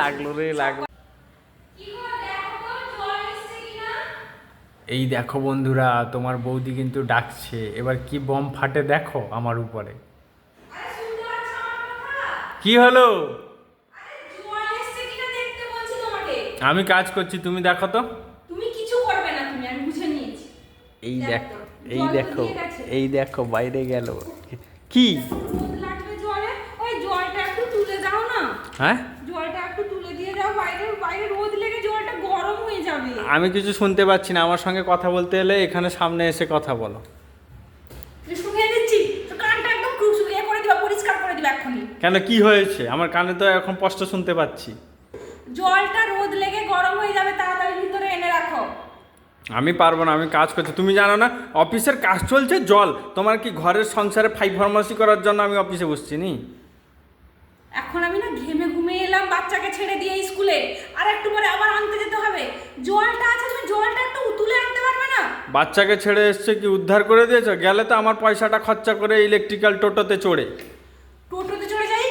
লাগল রে লাগল? এই দেখো বন্ধুরা তোমার বৌদি কিন্তু ডাকছে। এবার কি বম ফাটে দেখো আমার উপরে? কি হলো। আমি কাজ করছি তুমি দেখো তো। তুমি কিছু করবে না তুমি আমি বুঝে নিয়েছি। এই দেখো এই দেখো এই দেখো বাইরে গেল। কি রোদ লাগবে জলে ওই জলটা একটু তুলে দাও না হ্যাঁ? জলটা একটু তুলে দিয়ে দাও বাইরে বাইরে রোদ লেগে জলটা গরম হয়ে যাবে। আমি কিছু শুনতে পাচ্ছি না আমার সঙ্গে কথা বলতে এলে এখানে সামনে এসে কথা বলো। কেন কি হয়েছে? আমার কানে তো এখন স্পষ্ট শুনতে পাচ্ছি। জলটা রোদ লেগে গরম হয়ে যাবে তাড়াতাড়ি ভিতরে এনে রাখো। আমি পারব না আমি কাজ করছি। তুমি জানো না অফিসের কাজ চলছে জল। তোমার কি ঘরের সংসারে ফাইভ ফার্মাসি করার জন্য আমি অফিসে বসছি নি? এখন আমি না ঘেমে এলাম বাচ্চাকে ছেড়ে দিয়ে স্কুলে। আর একটু পরে আবার আনতে যেতে হবে। জলটা আছে তুমি জলটা একটু তুলে আনতে পারবে না? বাচ্চাকে ছেড়ে এসছে কি উদ্ধার করে দিয়েছ? গেলে তো আমার পয়সাটা খরচা করে ইলেকট্রিক্যাল টোটোতে চড়ে। টোটোতে চড়ে যাই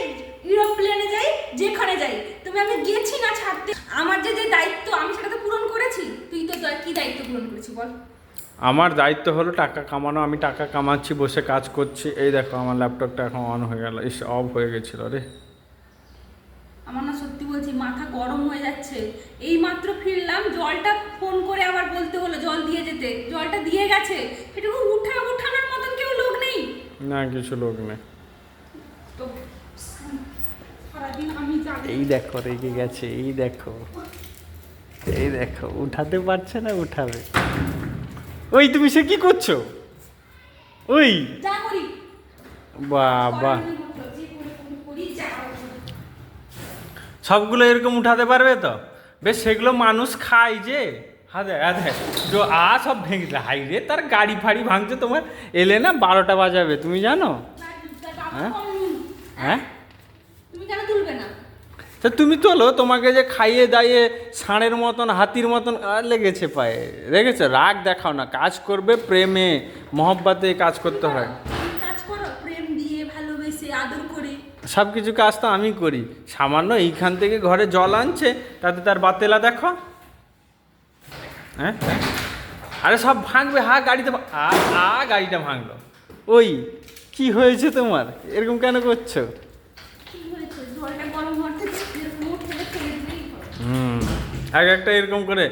এরোপ্লেনে যাই যেখানে যাই। তুমি আমি গেছি না ছাড়তে। আমার যে যে দায়িত্ব আমি সেটা তো পূরণ করেছি। তুই তো কি দায়িত্ব পূরণ করেছি বল? আমার দায়িত্ব হলো টাকা কামানো। আমি টাকা কামাচ্ছি বসে কাজ করছি। এই দেখো আমার ল্যাপটপটা এখন অন হয়ে গেল। ইস অফ হয়ে গেছিল রে আমার না সত্যি বলছি মাথা গরম হয়ে যাচ্ছে। এই মাত্র ফিরলাম জলটা ফোন করে আবার বলতে হলো জল দিয়ে যেতে। জলটা দিয়ে গেছে। সেটুকু উঠা উঠানোর মতন কেউ লোক নেই। না কিছু লোক নেই। তো সারাদিন আমি জানি এই দেখো রেগে গেছে এই দেখো। এই দেখো উঠাতে পারছে না উঠাবে। ওই তুমি সে কি করছ? ওই। যা করি। বাবা করার মতো যে করে করি, করি যা সবগুলো এরকম উঠাতে পারবে তো? বেশ সেগুলো মানুষ খায় যে। হাতে হাতে তো আ সব ভেঙে হাই রে তার গাড়ি ফাড়ি ভাঙছে তোমার এলে না বারোটা বাজাবে তুমি জানো? হ্যাঁ? হ্যাঁ? তা তুমি চলো তোমাকে যে খাইয়ে দাইয়ে ষাঁড়ের মতন হাতির মতন লেগেছে পায়ে। লেগেছে রাগ দেখাও না কাজ করবে প্রেমে মহব্বতে কাজ করতে হয়। সব কিছু কাজ তো আমি করি। সামান্য এইখান থেকে ঘরে জল আনছে তাতে তার বাতেলা দেখো। হ্যাঁ? আরে সব ভাঙবে হা গাড়িতে আ গাড়িটা ভাঙলো। ওই কি হয়েছে তোমার? এরকম কেন করছ? হুম এক একটা এরকম করে।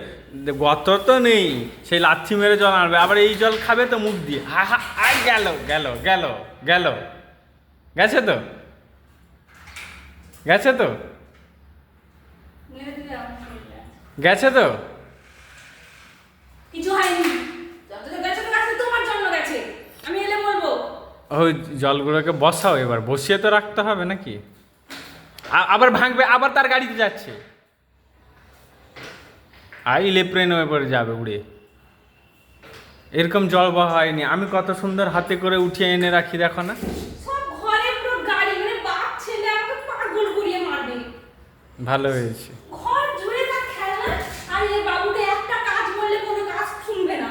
গত তো নেই সেই লাথি মেরে জল আনবে। আবার এই জল খাবে তো মুখ দিয়ে। হা হা আর গেল গেল গেল গেল। গেছে তো? গেছে তো। গেছে তো? কিছু হয়নি। যত যত গেছে তো গেছে তোমার জন্য গেছে। আমি এলে বলব। ওই জলগুলোকে বসাও এবার বসিয়ে তো রাখতে হবে নাকি? আবার ভাঙবে আবার তার গাড়িতে যাচ্ছে। আর ইলেপ্রেন পরে যাবে উড়ে। এরকম জল বহা হয়নি। আমি কত সুন্দর হাতে করে উঠিয়ে এনে রাখি দেখো না সব ঘরে পুরো গাড়ি মানে বাপ ছেলে আমাকে পাগল করিয়ে মারবে ভালো হয়েছে। ঘর জুড়ে তার খেলনা আর এই বাবুকে একটা কাজ বললে কোনো কাজ শুনবে না।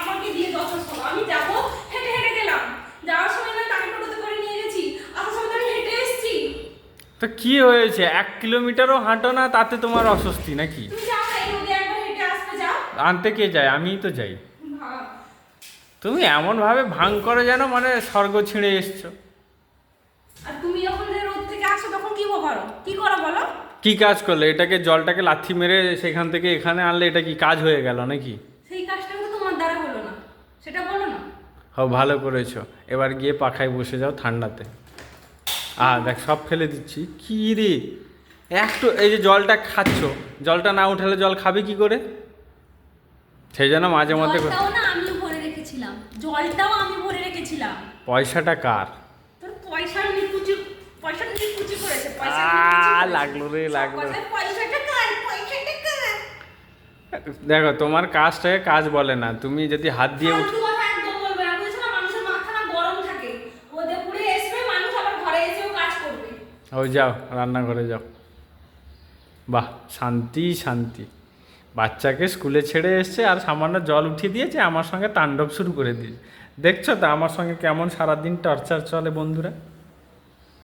আমাকে দিয়ে যথেষ্ট আমি যাব হেঁটে হেঁটে গেলাম। যাওয়ার সময় না তাকে টোটোতে করে নিয়ে গেছি। আসার সময় তো আমি হেঁটে এসেছি। তো কি হয়েছে? এক কিলোমিটারও হাঁটো না তাতে তোমার অস্বস্তি নাকি? আনতে কে যায়? আমিই তো যাই। ভাব। তুমি এমনভাবে ভাঙ করে যেন মানে স্বর্গ ছিঁড়ে এসছো। আর তুমি যখন রোদ থেকে আসো তখন কি করো? কি করো বলো? কি কাজ করলে? এটাকে জলটাকে লাথি মেরে সেখান থেকে এখানে আনলে এটা কি কাজ হয়ে গেল নাকি? সেই কাজটা তো তোমার দ্বারা হলো না। সেটা বলো না। হ ভালো করেছ। এবার গিয়ে পাখায় বসে যাও ঠান্ডাতে। আ দেখ সব ফেলে দিচ্ছি। কি রে? একটু এই যে জলটা খাচ্ছ জলটা না উঠালে জল খাবে কি করে? সেই জন্য মাঝে মধ্যে জলটাও না আমি ভরে রেখেছিলাম। জলটাও আমি ভরে রেখেছিলাম। পয়সাটা কার তোর পয়সা নিকুচি পয়সা নিকুচি করেছে পয়সা আ, নিকুচি করেছে। লাগল রে, লাগল। দেখো তোমার কাজটাকে কাজ বলে না। তুমি যদি হাত দিয়ে উঠ ফালতু কথা একদম বলবে না। বুঝেছ না মানুষের মাথা না গরম থাকে। রোদে পুড়ে আসবে মানুষ আবার ঘরে এসেও কাজ করবে। ও যাও রান্নাঘরে যাও। বাহ শান্তি শান্তি। বাচ্চাকে স্কুলে ছেড়ে এসছে আর সামান্য জল উঠিয়ে দিয়েছে আমার সঙ্গে তাণ্ডব শুরু করে দিয়েছে। দেখছ তো আমার সঙ্গে কেমন সারাদিন টর্চার চলে বন্ধুরা?